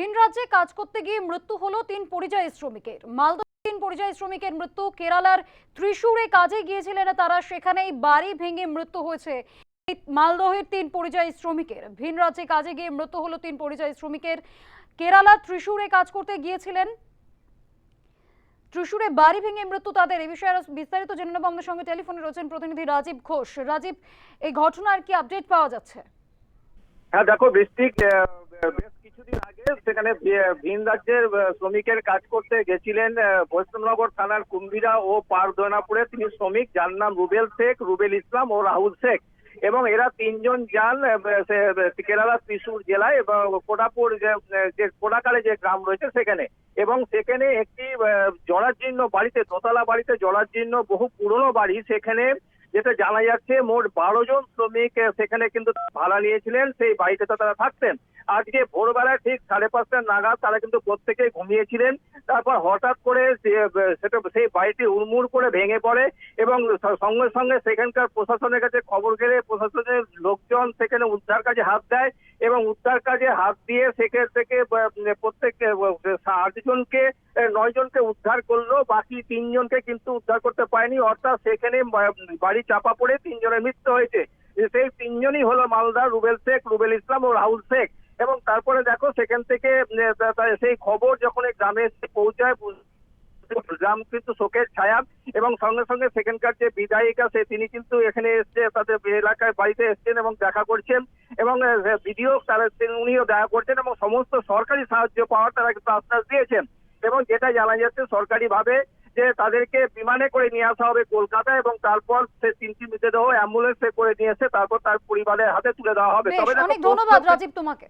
ভিন রাজ্যে কাজ করতে গিয়ে মৃত্যু হলো তিন পরিযায়ী শ্রমিকের। মালদহ তিন পরিযায়ী শ্রমিকের মৃত্যু কেরালার ত্রিশূরে কাজে গিয়েছিলেন তারা সেখানেই বাড়ি ভেঙে মৃত্যু হয়েছে। মালদহের তিন পরিযায়ী শ্রমিকের ভিন রাজ্যে কাজে গিয়ে মৃত্যু হলো তিন পরিযায়ী শ্রমিকের। কেরালার ত্রিশূরে কাজ করতে গিয়েছিলেন। ত্রিশূরে বাড়ি ভেঙে মৃত্যু তাদের এই বিষয়ে আরও বিস্তারিত জেনে নেব আমাদের সঙ্গে। টেলিফোনে রয়েছেন প্রতিনিধি রাজীব ঘোষ। রাজীব এই ঘটনার কি আপডেট পাওয়া যাচ্ছে? হ্যাঁ দেখো বৃষ্টিক আহ, বেশ কিছুদিন আগে সেখানে ভিন রাজ্যের শ্রমিকের কাজ করতে গেছিলেন বৈষ্ণবনগর থানার কুম্ভিরা ও পারদনাপুরে তিনি শ্রমিক। যার নাম রুবেল শেখ রুবেল ইসলাম ও রাহুল শেখ। এবং এরা তিনজন যান কেরালা ত্রিশূর জেলায় এবং কোডাপুর যে কোডাকালে যে গ্রাম রয়েছে সেখানে। এবং সেখানে একটি আহ, জরাজীর্ণ বাড়িতে দোতলা বাড়িতে জরাজীর্ণ বহু পুরনো বাড়ি সেখানে যেটা জানা যাচ্ছে মোট বারো জন শ্রমিক সেখানে কিন্তু ভাড়া নিয়েছিলেন। সেই বাড়িতে তো তারা থাকতেন। আজকে ভোরবেলায় ঠিক সাড়ে পাঁচটা নাগাদ তারা কিন্তু প্রত্যেকেই ঘুমিয়েছিলেন। তারপর হঠাৎ করে সেটা সেই বাড়িটি উড়মুড় করে ভেঙে পড়ে এবং সঙ্গে সঙ্গে সেখানকার প্রশাসনের কাছে খবর গেলে প্রশাসনের লোকজন সেখানে উদ্ধার কাজে হাত দেয় এবং উদ্ধার কাজে হাত দিয়ে সেখান থেকে আহ, প্রত্যেক আটজনকে নয় জনকে উদ্ধার করল বাকি তিনজনকে কিন্তু উদ্ধার করতে পারেনি। অর্থাৎ সেখানে বাড়ি চাপা পড়ে তিনজনের মৃত্যু হয়েছে। সেই তিনজনই হলো মালদা রুবেল শেখ রুবেল ইসলাম ও রাহুল শেখ। এবং তারপরে দেখো সেখান থেকে সেই খবর যখন এই গ্রামে এসে পৌঁছায় গ্রাম কিন্তু শোকের ছায়া এবং সঙ্গে সঙ্গে সেখানকার যে বিধায়িকা সে তিনি কিন্তু এখানে এসছে তাদের এলাকায় বাড়িতে এসছেন এবং দেখা করছেন এবং ভিডিও তারা উনিও দেখা করছেন এবং সমস্ত সরকারি সাহায্য পাওয়ার তারা কিন্তু আশ্বাস দিয়েছেন। এবং যেটা জানা যাচ্ছে সরকারি ভাবে যে তাদেরকে বিমানে করে নিয়ে আসা হবে কলকাতা এবং তারপর সে তিনটি মৃতদেহ অ্যাম্বুলেন্সে করে নিয়ে এসে তারপর তার পরিবারের হাতে তুলে দেওয়া হবে। তবে অনেক ধন্যবাদ রাজীব তোমাকে।